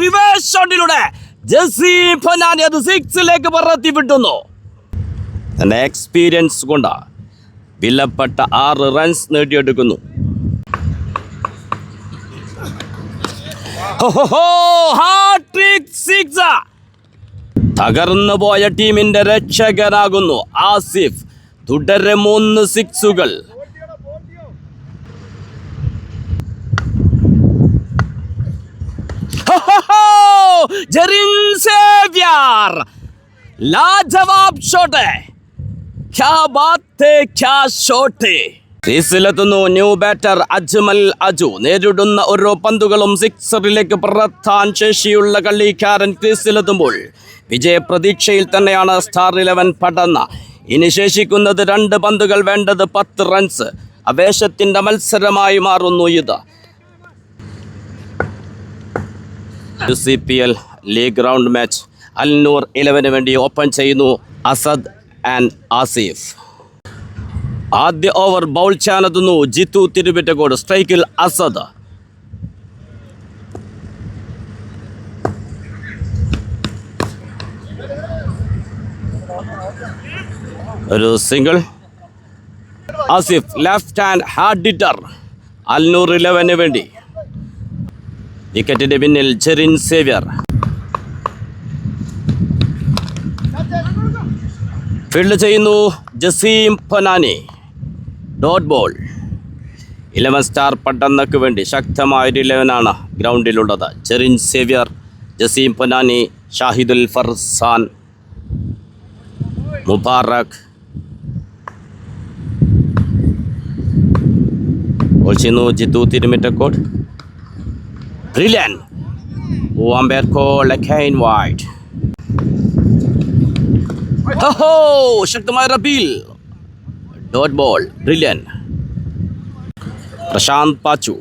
Reverse ഷോട്ടിലൂടെ Jessy ഫനാനി അത് സിക്സിലേക്ക് പറത്തി വിട്ടുന്നു. തന്റെ എക്സ്പീരിയൻസ് കൊണ്ട് വിലപ്പെട്ട ആറ് റൺസ് നേടിയെടുക്കുന്നു. തകർന്നു പോയ ടീമിന്റെ രക്ഷകനാകുന്നു ആസിഫ്. തുടരെ മൂന്ന് സിക്സുകൾ ജെറിൻ സേവ്യർ. क्या बात ക്യാ ബാത്ത് ക്യാ ഷോട്ട്. ക്രീസിലെത്തുന്നു ന്യൂ ബാറ്റർ അജ്മൽ അജു. നേരിടുന്ന ഓരോ പന്തുകളും സിക്സറിലേക്ക് പറത്താൻ ശേഷിയുള്ള കളിക്കാരൻ ക്രീസിലെത്തുമ്പോൾ വിജയ പ്രതീക്ഷയിൽ തന്നെയാണ് സ്റ്റാർ ഇലവൻ പടന്ന ഇനി ശേഷിക്കുന്നത് രണ്ട് പന്തുകൾ വേണ്ടത് പത്ത് റൺസ്. അവേശത്തിന്റെ മത്സരമായി മാറുന്നു ഇത്. C P L league round match Alnoor ഇലവന് വേണ്ടി ഓപ്പൺ ചെയ്യുന്നു അസദ് ആൻഡ് ആസിഫ്. ആദ്യ ഓവർ ബൗൾ ചാനത്തുന്നു ജിത്തു തിരുവിറ്റക്കോട് സ്ട്രൈക്കിൽ അസദ്. ഒരു single. Asif left hand hard hitter Alnoor ഇലവന് വേണ്ടി വിക്കറ്റിന്റെ പിന്നിൽ ജെറിൻ സേവ്യർ ഫീൽഡ് ചെയ്യുന്നു Jaseem Panani dot ball eleven star പട്ടന്നക്ക് വേണ്ടി ശക്തമായൊരു ഇലവനാണ് ഗ്രൗണ്ടിലുള്ളത്. ജെറിൻ സേവ്യർ ജസീം ഫനാനി ഷാഹിദുൽ ഫർസാൻ മുബാറക്. ചെയ്യുന്നു Jithu Thirumittakode. Brilliant. Wamberko Lakain wide. ഓഹോ ശക്തമായ Rabeel. Dot ball brilliant Prashanth Pachu.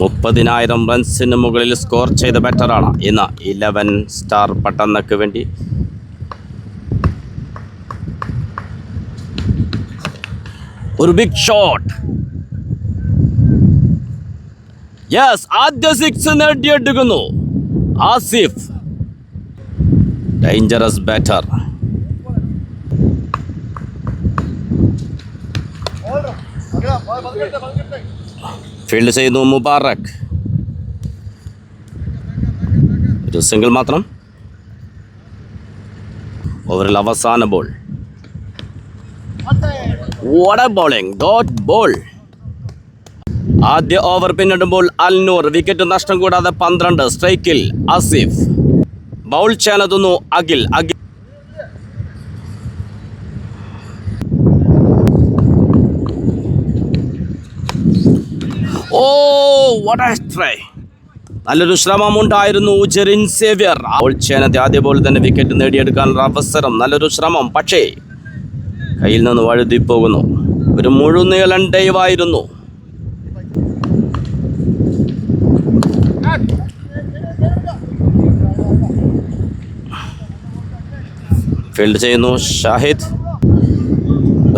മുപ്പതിനായിരം റൺസിന് മുകളിൽ സ്കോർ ചെയ്ത ബാറ്ററാണ് ഇന്ന് ഇലവൻ സ്റ്റാർ പട്ടന്നക്ക് വേണ്ടി. ഒരു ബിഗ് ഷോട്ട് യെസ് ആദ്യ സിക്സ് നേടിയെടുക്കുന്നു. ആസിഫ്. ഡേഞ്ചറസ് ബാറ്റർ ഫീൽഡ് ചെയ്യുന്നു മുബാറക്. ഒരു സിംഗിൾ മാത്രം. ഓവറിൽ അവസാന ball what bowling dot ball ആദ്യ ഓവർ പിന്നിടുമ്പോൾ അൽനൂർ വിക്കറ്റ് നഷ്ടം കൂടാതെ പന്ത്രണ്ട് സ്ട്രൈക്കിൽ അസിഫ്. ബൗൾ ചെയ്യാനെത്തുന്നു Akhil Akhil. Oh a try. നല്ലൊരു ശ്രമമുണ്ടായിരുന്നു ജെറിൻ സേവ്യർ. ബൗൾ ചെയ്യാനത്തെ ആദ്യ ബോൾ തന്നെ വിക്കറ്റ് നേടിയെടുക്കാനുള്ള അവസരം നല്ലൊരു ശ്രമം. പക്ഷേ കയ്യിൽ നിന്ന് വഴുതി പോകുന്നു ഒരു മുഴുനീളൻ ഡൈവായിരുന്നു ഫീൽഡ് ചെയ്യുന്നു ഷാഹിദ്.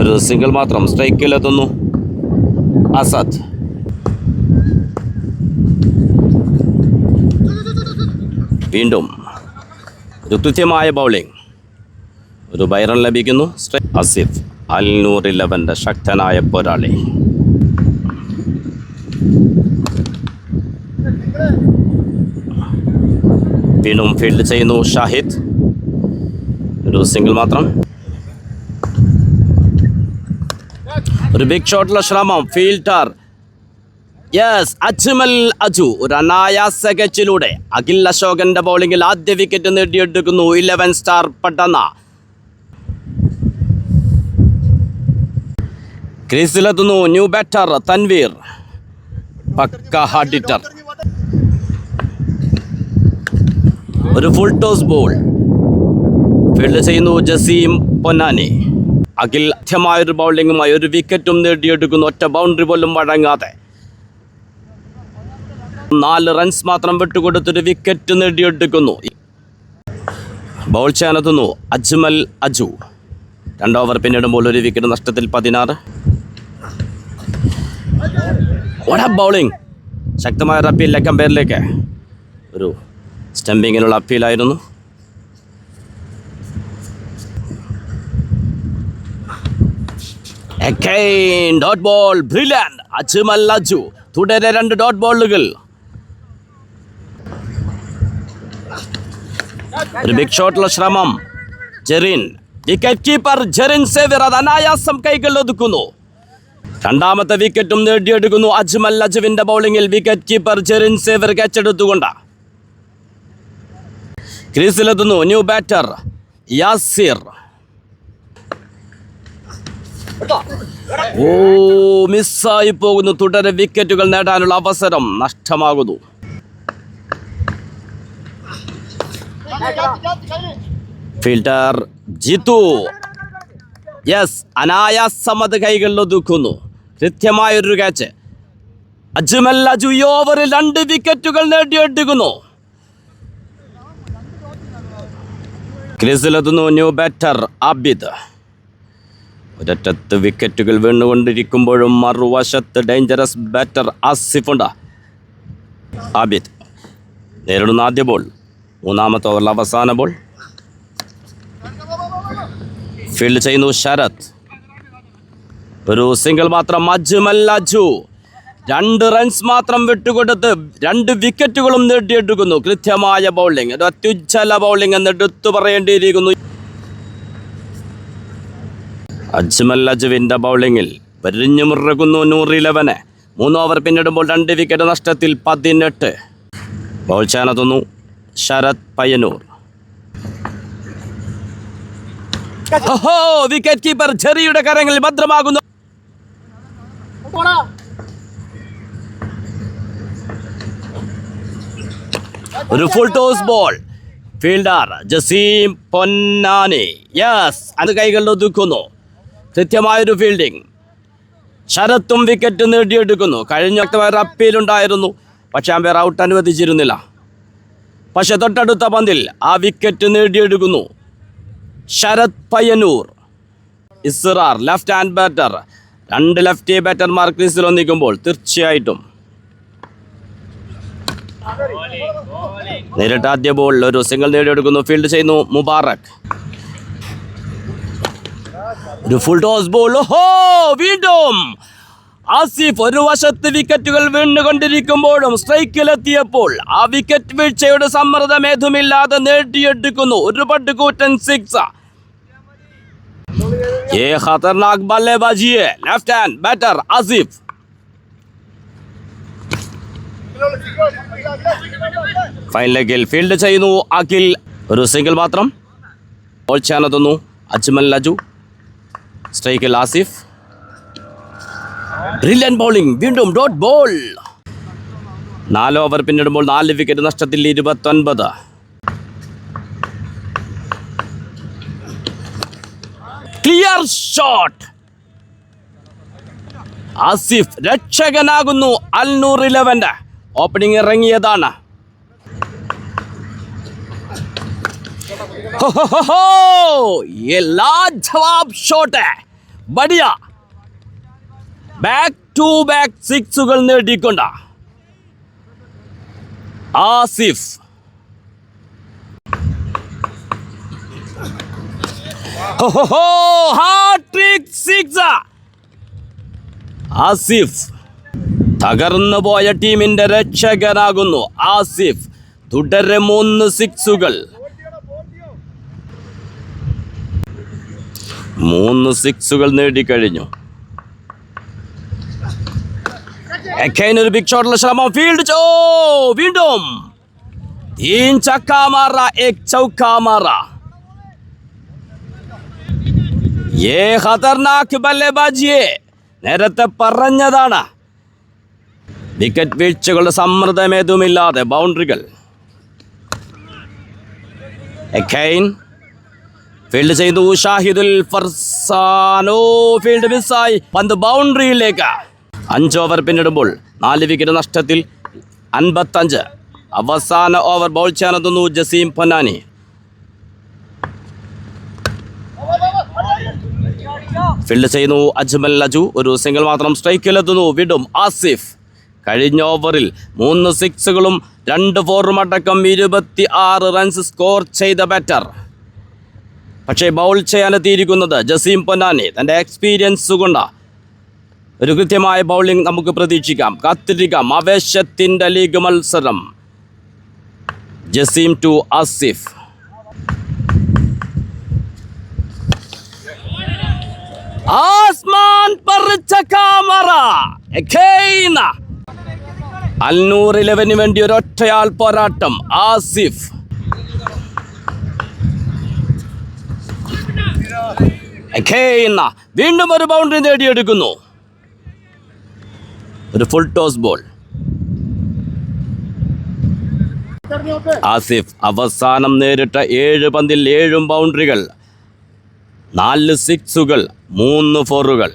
ഒരു സിംഗിൾ മാത്രം സ്ട്രൈക്കിൽ എത്തുന്നു. അസദ് വീണ്ടും ഒരു കൃത്യമായ ബൗളിംഗ്. ഒരു ബൈറൺ ലഭിക്കുന്നു. അസിഫ് അൽനൂർ ഇലവന്റെ ശക്തനായ പോരാളി. വീണ്ടും ഫീൽഡ് ചെയ്യുന്നു ഷാഹിദ്. ഒരു സിംഗിൾ മാത്രം. ഒരു ബിഗ് ഷോട്ടിലെ ശ്രമം ഫീൽഡർ യെസ് അജ്മൽ അജു ഒരു അനായാസ കച്ചിലൂടെ അഖിൽ അശോകന്റെ ബൗളിംഗിൽ ആദ്യ വിക്കറ്റ് നേടിയെടുക്കുന്നു ഇലവൻ സ്റ്റാർ പട്ടന്ന ക്രീസിലെത്തുന്നു ന്യൂ ബാറ്റർ തൻവീർ. പക്ക ഹാർഡിറ്റർ ഒരു ഫുൾ ടോസ് ബോൾ ഫീൽഡ് ചെയ്യുന്നു ജസീം പൊന്നാനി. അഖിൽ അധ്യമായൊരു ബൗളിങ്ങുമായി ഒരു വിക്കറ്റും നേടിയെടുക്കുന്നു. ഒറ്റ ബൗണ്ടറി പോലും വഴങ്ങാതെ. നാല് റൺസ് മാത്രം വിട്ടുകൊടുത്തൊരു വിക്കറ്റ് നേടിയെടുക്കുന്നു. ബൗൾ ചെയ്യാനെത്തുന്നു അജ്മൽ അജു. രണ്ട് ഓവർ പിന്നിടുമ്പോൾ ഒരു വിക്കറ്റ് നഷ്ടത്തിൽ പതിനാറ്. ബൗളിംഗ് ശക്തമായ ഒരു അപ്പീൽ ലക്കം. പേരിലേക്ക് ഒരു സ്റ്റംപിങ്ങിനുള്ള അപ്പീലായിരുന്നു Ball, brilliant. അച്ചുമൽ അച്ചു തുടരെ രണ്ട് ഡോട്ട് ബോളുകൾ ഒരു ബിഗ് ഷോട്ടുള്ള ശ്രമം. ജെറിൻ വിക്കറ്റ് കീപ്പർ ജെറിൻ സേവിർ അത് അനായാസം കൈകൾ ഒതുക്കുന്നു. രണ്ടാമത്തെ വിക്കറ്റും നേടിയെടുക്കുന്നു അജ്മൽ അജുവിന്റെ ബൗളിംഗിൽ വിക്കറ്റ് കീപ്പർ ജെറിൻ സേവർ ക്യാച്ചെടുത്തുകൊണ്ട് ക്രീസിലെത്തുന്നു ന്യൂ ബാറ്റർ യാസിർ. ഓ മിസ്സായി പോകുന്നു. തുടരെ വിക്കറ്റുകൾ നേടാനുള്ള അവസരം നഷ്ടമാകുന്നു. ഫീൽഡർ ജിത്തു. യെസ് അനായാസമത് കൈകളിൽ ഒതുക്കുന്നു. കൃത്യമായൊരു ക്യാച്ച് അജ്മൽ അജു ഈ ഓവറിൽ രണ്ട് വിക്കറ്റുകൾ നേടിയെടുക്കുന്നു. ക്രീസിലെത്തുന്നു ന്യൂ ബാറ്റർ ആബിദ്. ഒരറ്റത്ത് വിക്കറ്റുകൾ വീണുകൊണ്ടിരിക്കുമ്പോഴും മറുവശത്ത് ഡേഞ്ചറസ് ബാറ്റർ ആസിഫുണ്ട് ആബിദ് നേരിടുന്ന ആദ്യ ബോൾ മൂന്നാമത്തെ ഓവറിൽ അവസാന ബോൾ ഫീൽഡ് ചെയ്യുന്നു ശരത്. ഒരു സിംഗിൾ മാത്രം അജ്മൽ അജു. രണ്ട് റൺസ് മാത്രം വിട്ടുകൊടുത്ത് രണ്ട് വിക്കറ്റുകളും നേടിയെടുക്കുന്നു. കൃത്യമായ ബൗളിംഗ് ഒരു അത്യുജ്വല ബൗളിംഗ് എന്ന് എടുത്തു പറയേണ്ടിയിരിക്കുന്നു. അജ്മൽ അജുവിന്റെ ബൗളിങ്ങിൽ പരിഞ്ഞു മുറുകുന്നു നൂറ് ഇലവന് മൂന്ന് ഓവർ പിന്നിടുമ്പോൾ രണ്ട് വിക്കറ്റ് നഷ്ടത്തിൽ പതിനെട്ട്. ബൗൾ ചെയ്യാനെത്തുന്നു ശരത് പയ്യന്നൂർ. ഓഹോ വിക്കറ്റ് കീപ്പർ ചെറിയുടെ കരങ്ങളിൽ ഭദ്രമാകുന്നു. ഒരു full toss ball fielder Jaseem Ponnani. Yes അത് കൈകളിൽ ഒതുക്കുന്നു. കൃത്യമായൊരു ഫീൽഡിംഗ് ശരത്തും വിക്കറ്റ് നേടിയെടുക്കുന്നു. കഴിഞ്ഞ ഒരു അപ്പീലുണ്ടായിരുന്നു പക്ഷേ അമ്പയർ ഔട്ട് അനുവദിച്ചിരുന്നില്ല. പക്ഷെ തൊട്ടടുത്ത പന്തിൽ ആ wicket നേടിയെടുക്കുന്നു. Sarath Payyanur. Israr left hand batter രണ്ട് ലെഫ്റ്റ് ബാറ്റർമാർ ക്രീസിൽ ഒന്നിക്കുമ്പോൾ തീർച്ചയായിട്ടും നേരിട്ട് ആദ്യ ബോളിൽ ഒരു സിംഗിൾ നേടിയെടുക്കുന്നു. ഫീൽഡ് ചെയ്യുന്നു മുബാറക്. ഒരു ഫുൾ ടോസ് ബോൾ ഹോ വീണ്ടും. ആസിഫ് ഒരു വശത്ത് വിക്കറ്റുകൾ വീണുകൊണ്ടിരിക്കുമ്പോഴും സ്ട്രൈക്കിലെത്തിയപ്പോൾ ആ വിക്കറ്റ് വീഴ്ചയുടെ സമ്മർദ്ദം ഏതുമില്ലാതെ നേടിയെടുക്കുന്നു. ഒരു പട്ട് കൂറ്റൻ സിക്സ് ഏ ഖതർനാക് ബല്ലേബാജിയെ. Left hand batter Asif. Fine field ചെയ്യുന്നു അഖിൽ. ഒരു സിംഗിൾ മാത്രം. ഓൾച്ചാനെത്തുന്നു അജ്മൽ ലജു. സ്ട്രൈക്കിൽ ആസിഫ്. ബ്രില്യൻ ബൗളിംഗ് വീണ്ടും ഡോട്ട് ബോൾ നാല് ഓവർ പിന്നിടുമ്പോൾ നാല് വിക്കറ്റ് നഷ്ടത്തിൽ ഇരുപത്തൊൻപത്. ക്ലിയർ ഷോട്ട് ആസിഫ് രക്ഷകനാകുന്നു അൽനൂർ ഇലവന്റെ ഓപ്പണിംഗ് ഇറങ്ങിയതാണ്. हो, हो, हो, हो! ये लाजवाब ഷോട്ട് है ബടിയ back to back സിക്സുകൾ നേടിക്കൊണ്ട് Asif hat trick six Asif തകർന്നു പോയ ടീമിന്റെ രക്ഷകനാകുന്നു ആസിഫ് തുടരെ മൂന്ന് സിക്സുകൾ മൂന്ന് സിക്സുകൾ നേടിക്കഴിഞ്ഞു. ഒരു ബിഗ് ഷോട്ടുള്ള ശ്രമം. ഫീൽഡ് ചോ? വീണ്ടും. തീൻ ചക്കാമാറ എക് ചൗക്കാമാറ. ഏ ഖതർനാക്ക് ബല്ലേബാജിയെ നേരത്തെ പറഞ്ഞതാണ്. വിക്കറ്റ് വീഴ്ചകളുടെ സമ്മർദ്ദമേതുമില്ലാതെ ബൗണ്ടറികൾ എക്കൈൻ ഫീൽഡ് ചെയ്തു ഷാഹിദുൽ ഫർസാനോ ഫീൽഡ് മിസ്സായി. പന്ത് ബൗണ്ടറിയിലേക്ക്. അഞ്ച് ഓവർ പിന്നിടുമ്പോൾ നാല് വിക്കറ്റ് നഷ്ടത്തിൽ അൻപത്തഞ്ച്. അവസാന ഓവർ ബൗൾ ചെയ്യാനെത്തുന്നു ജസീം പൊന്നാനി. ഫീൽഡ് ചെയ്യുന്നു അജ്മൽ ലജു ഒരു സിംഗിൾ മാത്രം സ്ട്രൈക്കിലെത്തുന്നു വിടും ആസിഫ്. കഴിഞ്ഞ ഓവറിൽ മൂന്ന് സിക്സുകളും രണ്ട് ഫോറും അടക്കം ഇരുപത്തി ആറ് റൺസ് സ്കോർ ചെയ്ത ബാറ്റർ പക്ഷേ ബൗൾ ചെയ്യാനെത്തിയിരിക്കുന്നത് ജസീം പൊന്നാനി. തന്റെ എക്സ്പീരിയൻസ് കൊണ്ട്. ഒരു കൃത്യമായ ബൗളിംഗ് നമുക്ക് പ്രതീക്ഷിക്കാം. കാത്തിരിക്കാം. ആവേശത്തിന്റെ ലീഗ് മത്സരം. ജസീം ടു ആസിഫ്. ആസ്മാൻ. അൽനൂർ ഇലവന് വേണ്ടി ഒരൊറ്റയാൾ പോരാട്ടം. ആസിഫ്. എഖേന. വീണ്ടും ഒരു ബൗണ്ടറി നേടിയെടുക്കുന്നു. ഒരു ഫുൾ ടോസ് ബോൾ ആസിഫ് അവസാനം നേരിട്ട ഏഴ് പന്തിൽ ഏഴും ബൗണ്ടറികൾ നാല് സിക്സുകൾ മൂന്ന് ഫോറുകൾ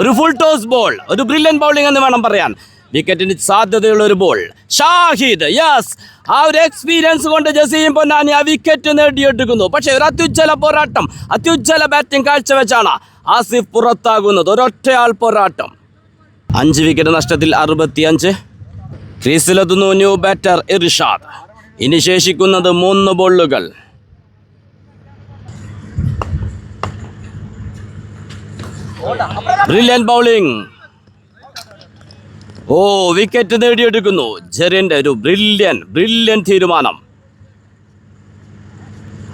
ഒരു ഫുൾ ടോസ് ബോൾ ഒരു ബ്രില്യൻ ബൗളിംഗ് എന്ന് വേണം പറയാൻ. വിക്കറ്റിന് സാധ്യതയുള്ള ഒരു ബോൾ ഷാഹിദ് യെസ് ആ ഒരു എക്സ്പീരിയൻസ് കൊണ്ട് ജസീം പൊന്നാനി ആ വിക്കറ്റ് നേടിയെടുക്കുന്നു. പക്ഷേ ഒരു അത്യുജ്വല പോരാട്ടം അത്യുജ്വല ബാറ്റിംഗ് കാഴ്ചവെച്ചാണ് ആസിഫ് പുറത്താകുന്നത്. ഒരൊറ്റയാൾ പോരാട്ടം. അഞ്ച് വിക്കറ്റ് നഷ്ടത്തിൽ അറുപത്തിയഞ്ച്. ക്രീസിലെത്തുന്നു ന്യൂ ബാറ്റർ ഇർഷാദ്. ഇനി ശേഷിക്കുന്നത് മൂന്ന് ബോളുകൾ ബ്രില്യൻ ബൗളിംഗ് ഓ വിക്കറ്റ് നേടിയെടുക്കുന്നു. ജെറിന്റെ ഒരു ബ്രില്യൻ ബ്രില്യൻ തീരുമാനം.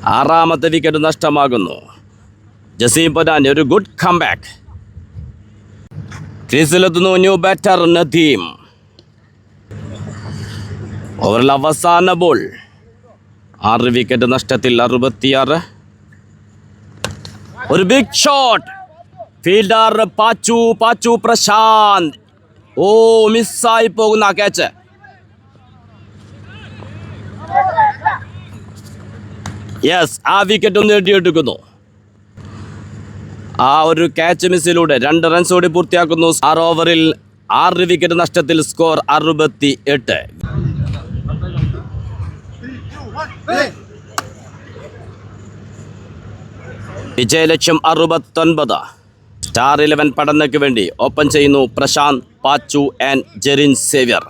ആറാമത്തെ വിക്കറ്റ് നഷ്ടമാകുന്നു. ജസീം പൊന്നാനി ഒരു ഗുഡ് കംബാക്ക് ക്രീസിലെത്തുന്നു ന്യൂ ബാറ്റർ നദീം. ഓവറിൽ അവസാന ബോൾ ആറ് വിക്കറ്റ് നഷ്ടത്തിൽ അറുപത്തിയാറ്. ഒരു big shot fielder Pachu Pachu Prashanth. ഓ മിസ്സായി പോകുന്ന ആ ക്യാച്ച് യെസ് ആ വിക്കറ്റ് നേടിയെടുക്കുന്നു ആ ഒരു ക്യാച്ച് മിസ്സിലൂടെ രണ്ട് റൺസ് കൂടി പൂർത്തിയാക്കുന്നു. ആറ് ഓവറിൽ ആറ് വിക്കറ്റ് നഷ്ടത്തിൽ സ്കോർ അറുപത്തി എട്ട് വിജയലക്ഷ്യം അറുപത്തൊൻപത്. സ്റ്റാർ ഇലവൻ പഠനയ്ക്ക് വേണ്ടി ഓപ്പൺ ചെയ്യുന്നു പ്രശാന്ത് പാച്ചു ആൻഡ് ജെറിൻ സേവ്യർ.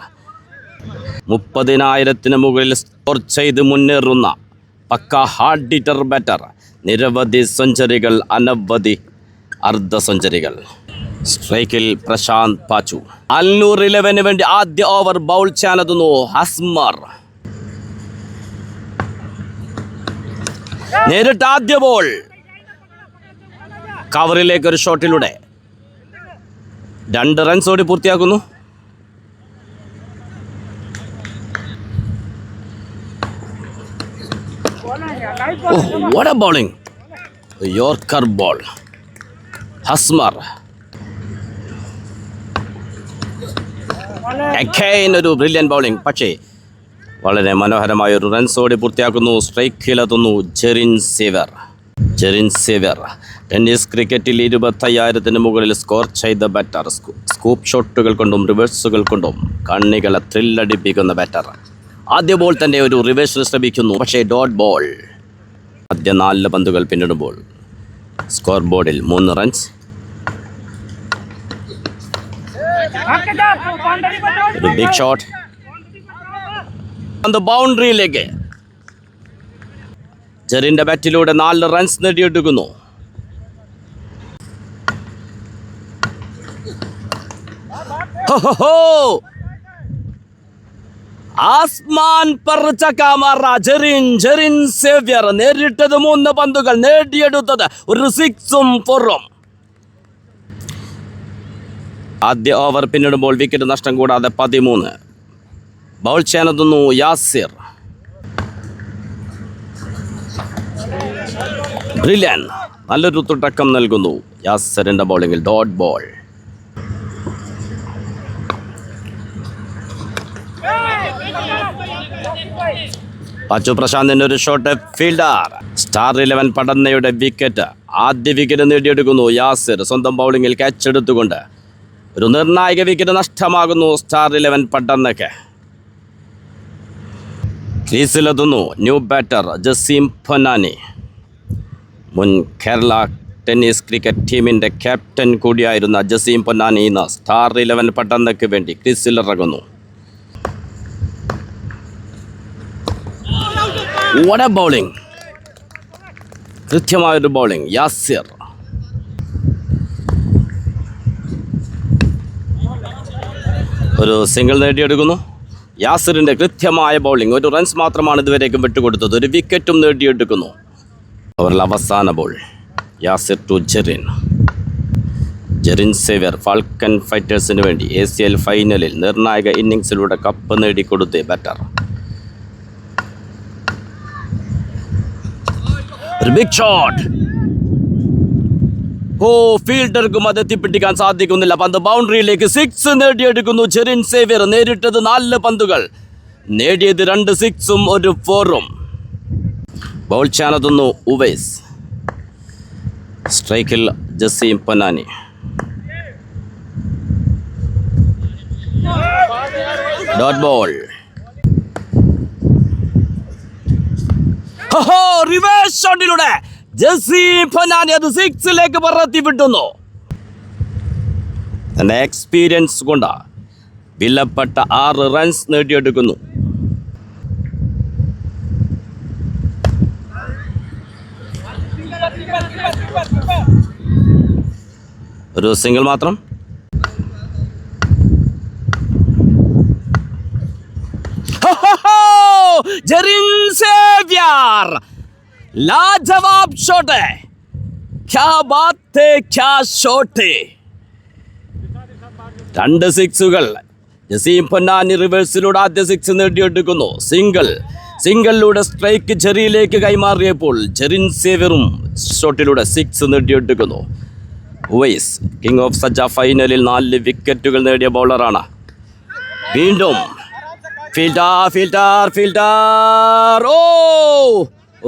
മുപ്പതിനായിരത്തിന് മുകളിൽ സ്കോർ ചെയ്ത് മുന്നേറുന്ന പക്ക ഹാർഡ് ഹിറ്റർ ബാറ്റർ നിരവധി സെഞ്ചുറികൾ അനവധി അർദ്ധ സെഞ്ചുറികൾ സ്ട്രൈക്കിൽ പ്രശാന്ത് പാച്ചു. അൽനൂർ ഇലവന് വേണ്ടി ആദ്യ ഓവർ ബൗൾ ചെയ്യാനെത്തുന്നു ഹസ്മർ. നേരിട്ട് ആദ്യ ബോൾ കവറിലേക്ക് ഒരു ഷോട്ടിലൂടെ. രണ്ട് റൺസ് ഓടി പൂർത്തിയാക്കുന്നു. ബോളിംഗ് യോർക്കർ ബോൾ ഹസ്മർ ഒരു ബ്രില്യൻ ബൗളിംഗ് പക്ഷേ വളരെ മനോഹരമായ ഒരു റൺസ് ഓടി പൂർത്തിയാക്കുന്നു. സ്ട്രൈക്കിലെത്തുന്നു ജെറിൻ സേവർ. ജെറിൻ സേവർ ടെന്നീസ് ക്രിക്കറ്റിൽ ഇരുപത്തയ്യായിരത്തിന് മുകളിൽ സ്കോർ ചെയ്ത ബാറ്റർ സ്കൂപ്പ് ഷോട്ടുകൾ കൊണ്ടും റിവേഴ്സുകൾ കൊണ്ടും കണ്ണികളെ ത്രില്ലടിപ്പിക്കുന്ന ബാറ്റർ ആദ്യ ബോൾ തന്നെ ഒരു റിവേഴ്സ് ശ്രമിക്കുന്നു. പക്ഷേ ഡോട്ട് ബോൾ ആദ്യ നാല് പന്തുകൾ പിന്നിടുമ്പോൾ സ്കോർ ബോർഡിൽ മൂന്ന് റൺസ് ഒരു ബിഗ് ഷോട്ട് ബൗണ്ടറിയിലേക്ക് ജെറിന്റെ ബാറ്റിലൂടെ നാല് റൺസ് നേടിയെടുക്കുന്നു. ആസ്മാൻ നേരിട്ടത് മൂന്ന് പന്തുകൾ നേടിയെടുത്തത് ഒരു സിക്സും ഫോറും. ആദ്യ ഓവർ പിന്നിടുമ്പോൾ വിക്കറ്റ് നഷ്ടം കൂടാതെ പതിമൂന്ന്. ബൗൾ ചെയ്യാനെത്തുന്നു യാസിർ. ബ്രില്യൻ നല്ലൊരു തുടക്കം നൽകുന്നു. യാസറിന്റെ ബൗളിംഗിൽ ഡോട്ട് ബോൾ പച്ചു പ്രശാന്തിന്റെ ഒരു ഷോട്ട് ഫീൽഡർ സ്റ്റാർ ഇലവൻ പടന്നയുടെ വിക്കറ്റ് ആദ്യ വിക്കറ്റ് നേടിയെടുക്കുന്നു യാസിർ. സ്വന്തം ബൗളിങ്ങിൽ ക്യാച്ച് എടുത്തുകൊണ്ട്. ഒരു നിർണായക വിക്കറ്റ് നഷ്ടമാകുന്നു സ്റ്റാർ ഇലവൻ പടന്നയ്ക്ക്. ക്രീസിലെത്തുന്നു ന്യൂ ബാറ്റർ ജസീം പൊന്നാനി. മുൻ കേരള ടെന്നീസ് ക്രിക്കറ്റ് ടീമിന്റെ ക്യാപ്റ്റൻ കൂടിയായിരുന്ന ജസീം പൊന്നാനി ഇന്ന് സ്റ്റാർ ഇലവൻ പട്ടന്നയ്ക്ക് വേണ്ടി ക്രിസിലിറങ്ങുന്നു വട ബൗളിംഗ് കൃത്യമായൊരു ബൗളിംഗ് യാസിർ. ഒരു സിംഗിൾ നേടിയെടുക്കുന്നു. യാസിറിന്റെ കൃത്യമായ ബൗളിംഗ് ഒരു റൺസ് മാത്രമാണ് ഇതുവരേക്കും വിട്ടുകൊടുത്തത്. ഒരു വിക്കറ്റും നേടിയെടുക്കുന്നു. അവരുടെ അവസാന ball. Yasir to Jerin. Jerin Xavier falcon ഫൈറ്റേഴ്സിന് വേണ്ടി എ സി എൽ ഫൈനലിൽ നിർണായക ഇന്നിങ്സിലൂടെ കപ്പ് നേടിക്കൊടുത്ത് ബാറ്റർ. ഒരു ബിഗ് ഷോട്ട് ഓ ഫീൽഡർക്കും അത് എത്തിപ്പിടിക്കാൻ സാധിക്കുന്നില്ല. പന്ത് ബൗണ്ടറിയിലേക്ക് സിക്സ് നേടിയെടുക്കുന്നു ജെറിൻ സേവ്യർ. നേരിട്ടത് നാല് പന്തുകൾ. നേടിയത് രണ്ട് സിക്സും ഒരു ഫോറും ബൗൾ ചാലതുന്നു ഉവൈസ്. സ്ട്രൈക്കിൽ Jaseem Ponnani. Dot ball. Reverse ഷോട്ടിലൂടെ Jaseem Ponnani അത് സിക്സിലേക്ക് പറത്തി വിട്ടുന്നു. തന്റെ എക്സ്പീരിയൻസ് കൊണ്ട് വിലപ്പെട്ട ആറ് റൺസ് നേടിയെടുക്കുന്നു. ഒരു സിംഗിൾ മാത്രം. ജെറിൻ സേവ്യർ. ലാജവാബ് है क्या ഹേ, ക്യാ ഷോട്ട്. രണ്ട് സിക്സുകൾ. ജസീം പൊന്നാനി റിവേഴ്സിലൂടെ ആദ്യ സിക്സ് നേടിയെടുക്കുന്നു. സിംഗിൾ. സിംഗിളിലൂടെ സ്ട്രൈക്ക് ചെറിയിലേക്ക് കൈമാറിയപ്പോൾ ജെറിൻ സേവറും ഷോട്ടിലൂടെ സിക്സ് നേടിയെടുക്കുന്നു. ഉവൈസ് കിങ് ഓഫ് സജ്ജ ഫൈനലിൽ നാല് വിക്കറ്റുകൾ നേടിയ ബൗളറാണ്. വീണ്ടും ഫീൽഡർ ഫീൽഡാർ ഫീൽഡാർ ഓ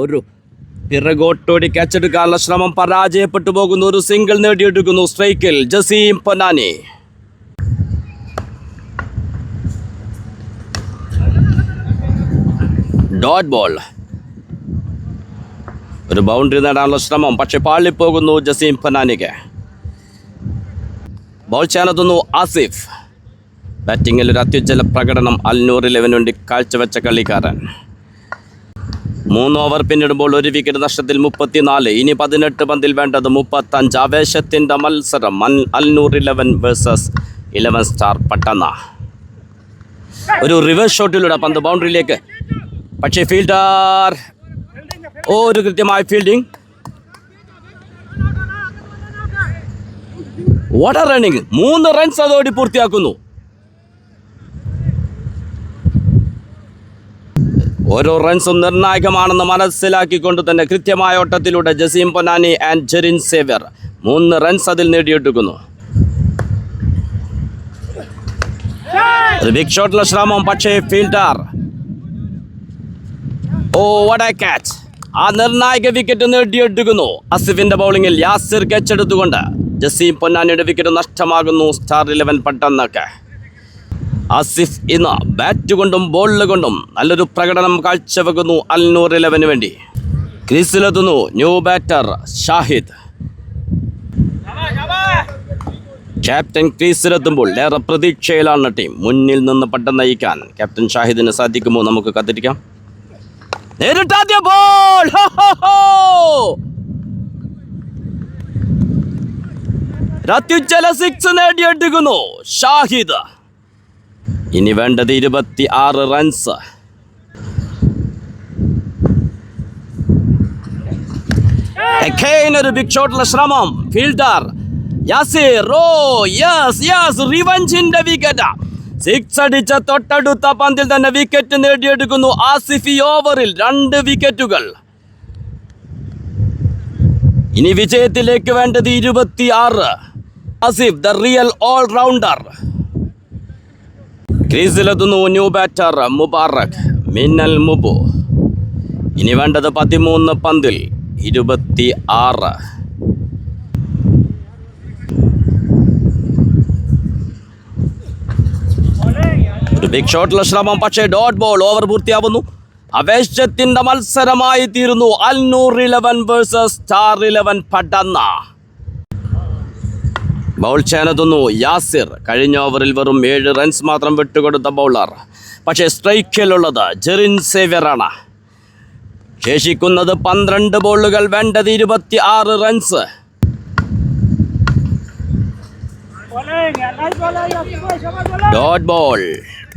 ഒരു പിറകോട്ടോടി ക്യാച്ചെടുക്കാനുള്ള ശ്രമം പരാജയപ്പെട്ടു പോകുന്നു ഒരു സിംഗിൾ നേടിയെടുക്കുന്നു സ്ട്രൈക്കിൽ ജസീം പൊന്നാനി. ഡോട്ട് ബോൾ ഒരു ബൗണ്ടറി നേടാനുള്ള ശ്രമം പക്ഷെ പാളിപ്പോകുന്നു ജസീം ഫനാനിക്ക് ബോൾ ചെയ്യാനെത്തുന്നു ആസിഫ്. ബാറ്റിങ്ങിൽ ഒരു അത്യുജ്വല പ്രകടനം അൽനൂർ ഇലവന് വേണ്ടി കാഴ്ചവെച്ച കളിക്കാരൻ. മൂന്ന് ഓവർ പിന്നിടുമ്പോൾ ഒരു വിക്കറ്റ് നഷ്ടത്തിൽ മുപ്പത്തിനാല്. ഇനി പതിനെട്ട് പന്തിൽ വേണ്ടത് മുപ്പത്തഞ്ച്. ആവേശത്തിന്റെ മത്സരം അൽ- Alnoor eleven versus eleven star Padanna. ഒരു റിവേഴ്സ് ഷോട്ടിലൂടെ പന്ത് ബൗണ്ടറിയിലേക്ക് പക്ഷേ ഫീൽഡർ ഓ ഒരു കൃത്യമായ ഫീൽഡിംഗ് വാട്ടർ റണ്ണിങ് മൂന്ന് റൺസ് അതോടി പൂർത്തിയാക്കുന്നു. ഓരോ റൺസും നിർണായകമാണെന്ന് മനസ്സിലാക്കിക്കൊണ്ട് തന്നെ കൃത്യമായ ഓട്ടത്തിലൂടെ ജസീം പൊന്നാനി ആൻഡ് ജെറിൻ സേവ്യർ മൂന്ന് റൺസ് അതിൽ നേടിയെടുക്കുന്നു. ബിഗ് ഷോട്ടിലെ ശ്രമം പക്ഷേ ഫീൽഡർ ഓ വട ക്യാച്ച് ആ നിർണായക വിക്കറ്റ് നേടിയെടുക്കുന്നു. അസിഫിന്റെ ബൗളിംഗിൽ യാസിർ കെച്ചെടുത്തുകൊണ്ട് ജസീം പൊന്നാനിയുടെ വിക്കറ്റ് നഷ്ടമാകുന്നു സ്റ്റാർ ഇലവൻ പട്ടെന്നൊക്കെ. അസിഫ് ഇന്ന് ബാറ്റ് കൊണ്ടും ബോളിൽ കൊണ്ടും നല്ലൊരു പ്രകടനം കാഴ്ചവെക്കുന്നു അൽനൂർ ഇലവന് വേണ്ടി. ക്രീസിലെത്തുന്നു ന്യൂ ബാറ്റർ ഷാഹിദ്. ക്യാപ്റ്റൻ ക്രീസിലെത്തുമ്പോൾ ഏറെ പ്രതീക്ഷയിലാണ് ടീം മുന്നിൽ നിന്ന് പട്ടം നയിക്കാൻ ക്യാപ്റ്റൻ ഷാഹിദിന് സാധിക്കുമോ? നമുക്ക് കാത്തിരിക്കാം. നേരിട്ടാദ്യ ബോൾ. അത്യുജ്വല സിക്സ് നേടിയെടുക്കുന്നു ഷാഹിദ്. ഇനി വേണ്ടത് ഇരുപത്തി ആറ് റൺസ് ഒരു ബിഗ് ഷോട്ടിലെ ശ്രമം. ഫീൽഡർ യാസിർ. ഓ യസ് യസ് റിവഞ്ചിന്റെ വിക്കറ്റ് സിക്സ് അടിച്ച തൊട്ടടുത്ത പന്തിൽ തന്നെ വിക്കറ്റ് നേടിയെടുക്കുന്നു ആസിഫി ഓവറിൽ രണ്ട് വിക്കറ്റുകൾ ഇനി വിജയത്തിലേക്ക് വേണ്ടത് ഇരുപത്തി ആറ് Asif the real all rounder ക്രീസിലെത്തുന്നു new batter Mubarak മിന്നൽ മുബു. ഇനി വേണ്ടത് പതിമൂന്ന് പന്തിൽ ഇരുപത്തി ആറ് ഒരു ബിഗ് ഷോട്ടിലെ ശ്രമം. പക്ഷേ ഡോട്ട് ബോൾ ഓവർ പൂർത്തിയാവുന്നു. അവേശത്തിന്റെ മത്സരമായി തീരുന്നു. Alnoor eleven versus star eleven Padanna. Bowl ചേനതുന്നു Yasir കഴിഞ്ഞ ഓവറിൽ വെറും ഏഴ് റൺസ് മാത്രം വിട്ടുകൊടുത്ത ബൗളർ പക്ഷേ സ്ട്രൈക്കിലുള്ളത് ജെറിൻ സേവ്യറാണ്. ശേഷിക്കുന്നത് പന്ത്രണ്ട് ബോളുകൾ വേണ്ടത് ഇരുപത്തി ആറ് runs. Dot ball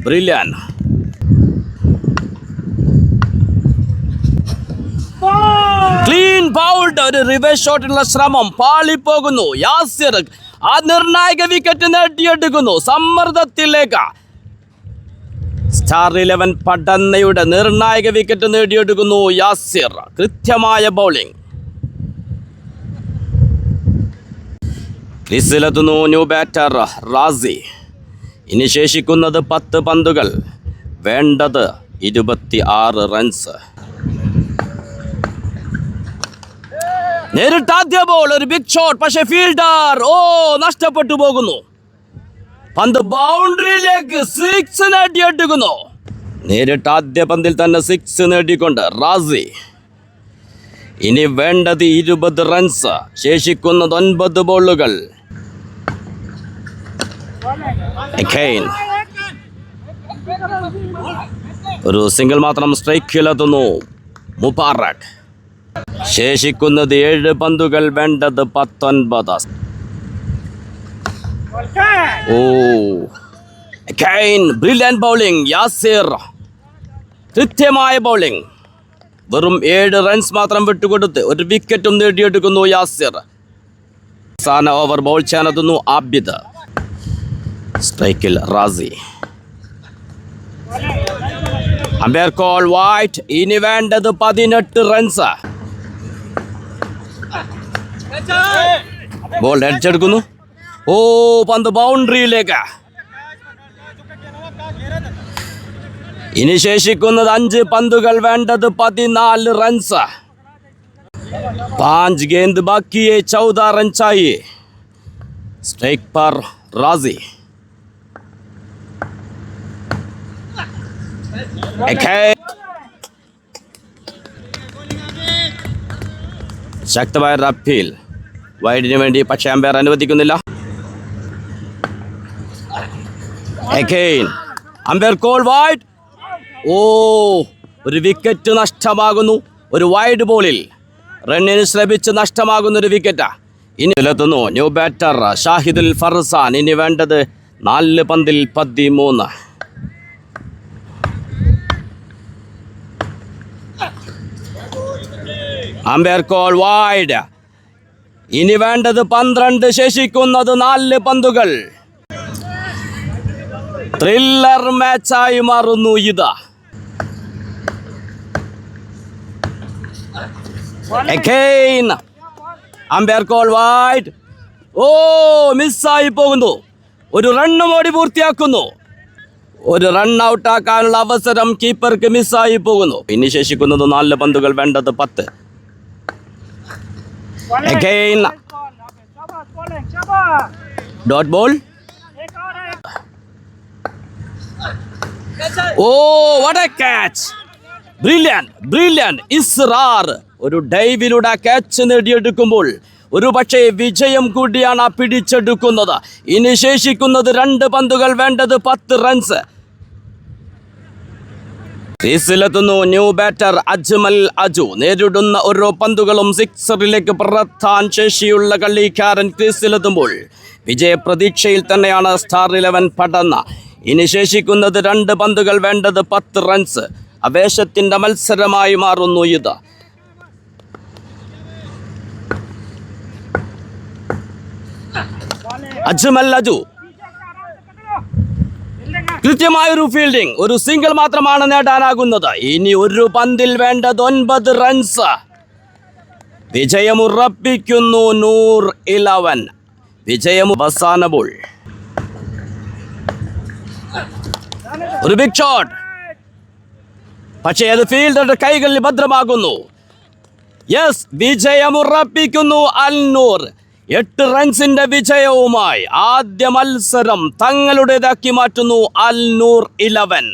Ball. Clean bowled ഒരു റിവേഴ്സ് ഷോട്ടിനുള്ള ശ്രമം പാളിപ്പോകുന്നു. യാസിർ ആ നിർണായക വിക്കറ്റ് നേടിയെടുക്കുന്നു. സമ്മർദ്ദത്തിലേക്ക്. സ്റ്റാർ ഇലവൻ പടന്നയുടെ നിർണായക വിക്കറ്റ് നേടിയെടുക്കുന്നു യാസിർ. കൃത്യമായ ബൗളിംഗ് ക്രിസിലെത്തുന്നു ന്യൂ ബാറ്റർ റാസി ഇനി ശേഷിക്കുന്നത് പത്ത് പന്തുകൾ. വേണ്ടത് ഇരുപത്തി ആറ് റൺസ്. നേരിട്ടാദ്യ ബോൾ ഒരു ബിഗ് ഷോട്ട് പക്ഷെ ഫീൽഡർ ഓ നഷ്ടപ്പെട്ടു പോകുന്നു. പന്ത് ബൗണ്ടറിയിലേക്ക് സിക്സ് നേടിയെടുക്കുന്നു. നേരിട്ട് ആദ്യ പന്തിൽ തന്നെ സിക്സ് നേടിക്കൊണ്ട് റാസി. ഇനി വേണ്ടത് ഇരുപത് റൺസ്. ശേഷിക്കുന്നത് ഒൻപത് ബോളുകൾ. എഖെയിൻ. ഒരു സിംഗിൾ മാത്രം സ്ട്രൈക്കിലെത്തുന്നു മുബാറക്. ശേഷിക്കുന്നത് ഏഴ് പന്തുകൾ വേണ്ടത് പത്തൊൻപത്. Oh. Again brilliant bowling Yasir കൃത്യമായ ബൗളിംഗ് വെറും ഏഴ് റൺസ് മാത്രം വിട്ടുകൊടുത്ത് ഒരു വിക്കറ്റും നേടിയെടുക്കുന്നു യാസിർ. അവസാന ഓവർ ബോൾ ചെയ്യാനെത്തുന്നു ആബിദ്. സ്ട്രൈക്കിൽ റാസി അമ്പയർ കോൾ വൈറ്റ് ഇനി വേണ്ടത് പതിനെട്ട് റൺസ് ബോൾ അടിച്ചെടുക്കുന്നു ഓ പന്ത് ബൗണ്ടറിയിലേക്ക്. ഇനി ശേഷിക്കുന്നത് അഞ്ച് പന്തുകൾ വേണ്ടത് പതിനാല് റൺസ് പാഞ്ച് ഗേന്ദ് ബാക്കിയെ ചൗദ റൺസായി സ്ട്രൈക്ക് പർ റാസി ശക്തമായ റഫീൽ വൈഡിന് വേണ്ടി പക്ഷേ അമ്പയർ അനുവദിക്കുന്നില്ല. അമ്പയർ കോൾ വൈഡ് ഓ ഒരു വിക്കറ്റ് നഷ്ടമാകുന്നു. ഒരു വൈഡ് ബോളിൽ റണ്ണിന് ശ്രമിച്ച് നഷ്ടമാകുന്ന ഒരു വിക്കറ്റാ ഇനി എത്തുന്നു ന്യൂ ബാറ്റർ ഷാഹിദുൽ ഫർസാൻ. ഇനി വേണ്ടത് നാല് പന്തിൽ പതിമൂന്ന്. അമ്പയർ കോൾ വൈഡ് ഇനി വേണ്ടത് പന്ത്രണ്ട് ശേഷിക്കുന്നത് നാല് പന്തുകൾ. ത്രില്ലർ മാച്ചായി മാറുന്നു ഇത്. അമ്പയർ വൈഡ് ഓ മിസ്സായി പോകുന്നു. ഒരു റണ്ണ് ഓടി പൂർത്തിയാക്കുന്നു. ഒരു റൺ ഔട്ടാക്കാനുള്ള അവസരം കീപ്പർക്ക് മിസ്സായി പോകുന്നു. ഇനി ശേഷിക്കുന്നത് നാല് പന്തുകൾ വേണ്ടത് പത്ത്. Again. Dot ball. Oh what a catch. Brilliant brilliant Israr ഒരു ഡൈവിലൂടെ ക്യാച്ച് നേടിയെടുക്കുമ്പോൾ ഒരു പക്ഷേ വിജയം കൂടിയാണ് പിടിച്ചെടുക്കുന്നത്. ഇനി ശേഷിക്കുന്നത് രണ്ട് പന്തുകൾ വേണ്ടത് പത്ത് റൺസ് ക്രീസിലെത്തുന്നു ന്യൂ ബാറ്റർ അജ്മൽ അജു. നേരിടുന്ന ഓരോ പന്തുകളും സിക്സറിലേക്ക് പറത്താൻ ശേഷിയുള്ള കളിക്കാരൻ ക്രീസിലെത്തുമ്പോൾ വിജയ പ്രതീക്ഷയിൽ തന്നെയാണ് സ്റ്റാർ ഇലവൻ പടന്ന ഇനി ശേഷിക്കുന്നത് രണ്ട് പന്തുകൾ വേണ്ടത് പത്ത് റൺസ്. അവേശത്തിന്റെ മത്സരമായി മാറുന്നു ഇത്. അജ്മൽ അജു കൃത്യമായൊരു ഫീൽഡിംഗ് ഒരു സിംഗിൾ മാത്രമാണ് നേടാനാകുന്നത്. ഇനി ഒരു പന്തിൽ വേണ്ടത് ഒൻപത് റൺസ് വിജയമുറപ്പിക്കുന്നു നൂർ ഇലവൻ വിജയം അവസാന ബോൾ ഒരു ബിഗ് ഷോട്ട് പക്ഷേ അത് ഫീൽഡറുടെ കൈകളിൽ ഭദ്രമാകുന്നു. യെസ് വിജയമുറപ്പിക്കുന്നു അൽനൂർ. എട്ട് റൺസിന്റെ വിജയവുമായി ആദ്യ മത്സരം തങ്ങളുടേതാക്കി മാറ്റുന്നു അൽ നൂർ ഇലവൻ